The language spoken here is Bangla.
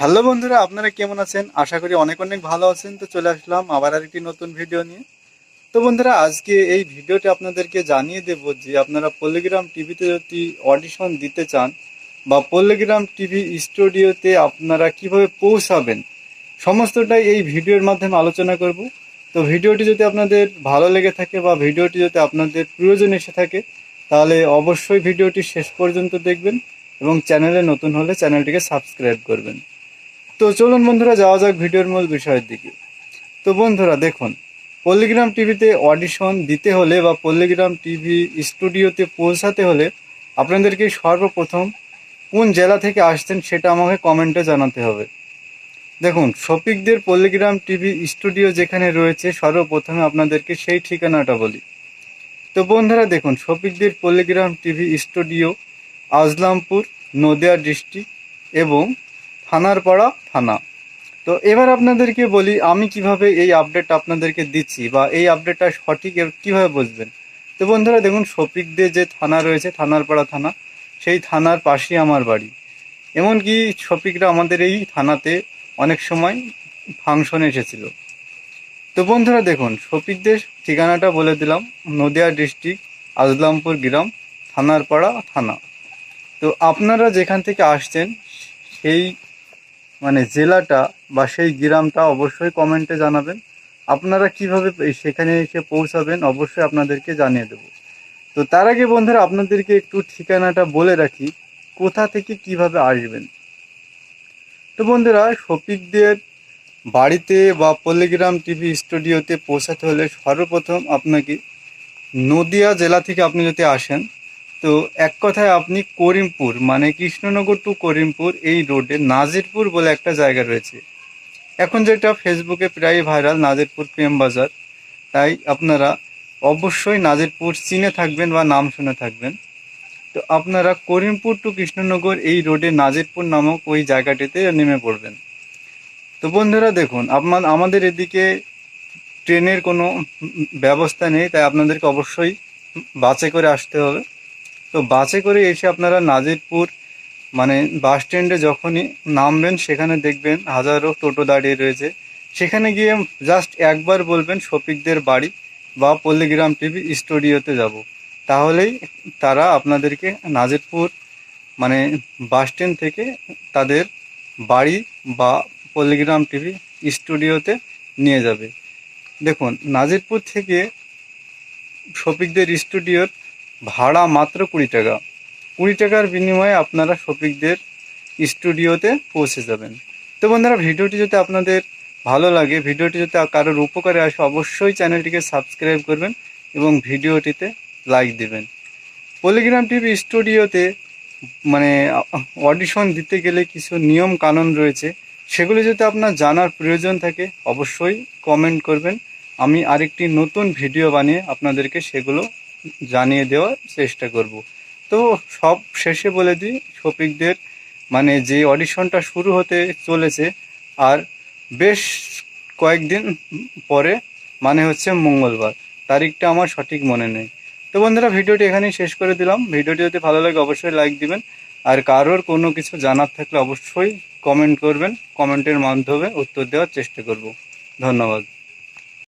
হ্যালো বন্ধুরা, আপনারা কেমন আছেন? আশা করি অনেক অনেক ভালো আছেন। তো চলে আসলাম আবার আরেকটি নতুন ভিডিও নিয়ে। তো বন্ধুরা, আজকে এই ভিডিওটি আপনাদেরকে জানিয়ে দেব যে আপনারা পল্লিগ্রাম টিভিতে যদি অডিশন দিতে চান বা পল্লিগ্রাম টিভি স্টুডিওতে আপনারা কীভাবে পৌঁছাবেন, সমস্তটাই এই ভিডিওর মাধ্যমে আলোচনা করব। তো ভিডিওটি যদি আপনাদের ভালো লেগে থাকে বা ভিডিওটি যদি আপনাদের প্রয়োজন এসে থাকে, তাহলে অবশ্যই ভিডিওটি শেষ পর্যন্ত দেখবেন। এবং চ্যানেলে নতুন হলে চ্যানেলটিকে সাবস্ক্রাইব করবেন। তো চলুন বন্ধুরা, যাওয়া যাক ভিডিওর মূল বিষয়ের দিকে। তো বন্ধুরা, দেখুন, পল্লিগ্রাম টিভিতে অডিশন দিতে হলে বা পল্লিগ্রাম টিভি স্টুডিওতে পৌঁছাতে হলে আপনাদেরকে সর্বপ্রথম কোন জেলা থেকে আসছেন সেটা আমাকে কমেন্টে জানাতে হবে। দেখুন, শফিকদের পল্লিগ্রাম টিভি স্টুডিও যেখানে রয়েছে, সর্বপ্রথমে আপনাদেরকে সেই ঠিকানাটা বলি। তো বন্ধুরা, দেখুন, শফিকদের Palligram TV studio, Ajlampur Nadia district এবং থানারপাড়া থানা। তো এবার আপনাদেরকে বলি, আমি কীভাবে এই আপডেট আপনাদেরকে দিচ্ছি বা এই আপডেটটা সঠিক কীভাবে বুঝবেন? তো বন্ধুরা, দেখুন শফিকদের যে থানা রয়েছে, থানারপাড়া থানা, সেই থানার পাশেই আমার বাড়ি। এমনকি শফিকরা আমাদের এই থানাতে অনেক সময় ফাংশন এসেছিল। তো বন্ধুরা, দেখুন শফিকদের ঠিকানাটা বলে দিলাম, নদিয়া ডিস্ট্রিক্ট, আজলামপুর গ্রাম, থানারপাড়া থানা। তো আপনারা যেখান থেকে আসছেন, সেই মানে জেলাটা বা সেই গ্রামটা অবশ্যই কমেন্টে জানাবেন। আপনারা কীভাবে সেখানে এসে পৌঁছাবেন অবশ্যই আপনাদেরকে জানিয়ে দেব। তো তার আগে বন্ধুরা, আপনাদেরকে একটু ঠিকানাটা বলে রাখি, কোথা থেকে কীভাবে আসবেন। তো বন্ধুরা, শফিকদের বাড়িতে বা পল্লিগ্রাম টিভি স্টুডিওতে পৌঁছাতে হলে সর্বপ্রথম আপনাকে নদিয়া জেলা থেকে আপনি যদি আসেন তো এক কথায় আপনি করিমপুর মানে কৃষ্ণনগর টু করিমপুর, এই রোডে নাজিরপুর বলে একটা জায়গা রয়েছে। এখন যেটা ফেসবুকে প্রায় ভাইরাল নাজিরপুর প্রেম বাজার। তাই আপনারা অবশ্যই নাজিরপুর চিনে থাকবেন বা নাম শুনে থাকবেন। তো আপনারা করিমপুর টু কৃষ্ণনগর, এই রোডে নাজিরপুর নামক ওই জায়গাটিতে নেমে পড়বেন। তো বন্ধুরা দেখুন, আপনার, আমাদের এদিকে ট্রেনের কোনো ব্যবস্থা নেই, তাই আপনাদেরকে অবশ্যই বাসে করে আসতে হবে। তো বাসে করে এসে আপনারা নাজিরপুর মানে বাস স্ট্যান্ডে যখনই নামবেন, সেখানে দেখবেন হাজারো টোটো দাঁড়িয়ে রয়েছে। সেখানে গিয়ে জাস্ট একবার বলবেন শফিকদের বাড়ি বা পল্লিগ্রাম টিভি স্টুডিওতে যাব। তাহলেই তারা আপনাদেরকে নাজিরপুর মানে বাস স্ট্যান্ড থেকে তাদের বাড়ি বা পল্লিগ্রাম টিভি স্টুডিওতে নিয়ে যাবে। দেখুন, নাজিরপুর থেকে শফিকদের স্টুডিওর ভাড়া মাত্র কুড়ি টাকা। কুড়ি টাকার বিনিময়ে আপনারা শফিকদের স্টুডিওতে পৌঁছে যাবেন। তো বন্ধুরা, ভিডিওটি যদি আপনাদের ভালো লাগে, ভিডিওটি যদি কারোর উপকারে আসে, অবশ্যই চ্যানেলটিকে সাবস্ক্রাইব করবেন এবং ভিডিওটিতে লাইক দেবেন। পলিগ্রাম টিভি স্টুডিওতে মানে অডিশন দিতে গেলে কিছু নিয়ম কানুন রয়েছে। সেগুলো যদি আপনার জানার প্রয়োজন থাকে, অবশ্যই কমেন্ট করবেন। আমি আরেকটি নতুন ভিডিও বানিয়ে আপনাদেরকে সেগুলো জানিয়ে দেওয়ার চেষ্টা করব। তো সব শেষে বলে দিই, শফিকদের মানে যে অডিশনটা শুরু হতে চলেছে, আর বেশ কয়েকদিন পরে মানে হচ্ছে মঙ্গলবার, তারিখটা আমার সঠিক মনে নেই। তো বন্ধুরা, ভিডিওটি এখানেই শেষ করে দিলাম। ভিডিওটি যদি ভালো লাগে অবশ্যই লাইক দিবেন, আর কারোর কোনো কিছু জানার থাকলে অবশ্যই কমেন্ট করবেন, কমেন্টের মাধ্যমে উত্তর দেওয়ার চেষ্টা করব। ধন্যবাদ।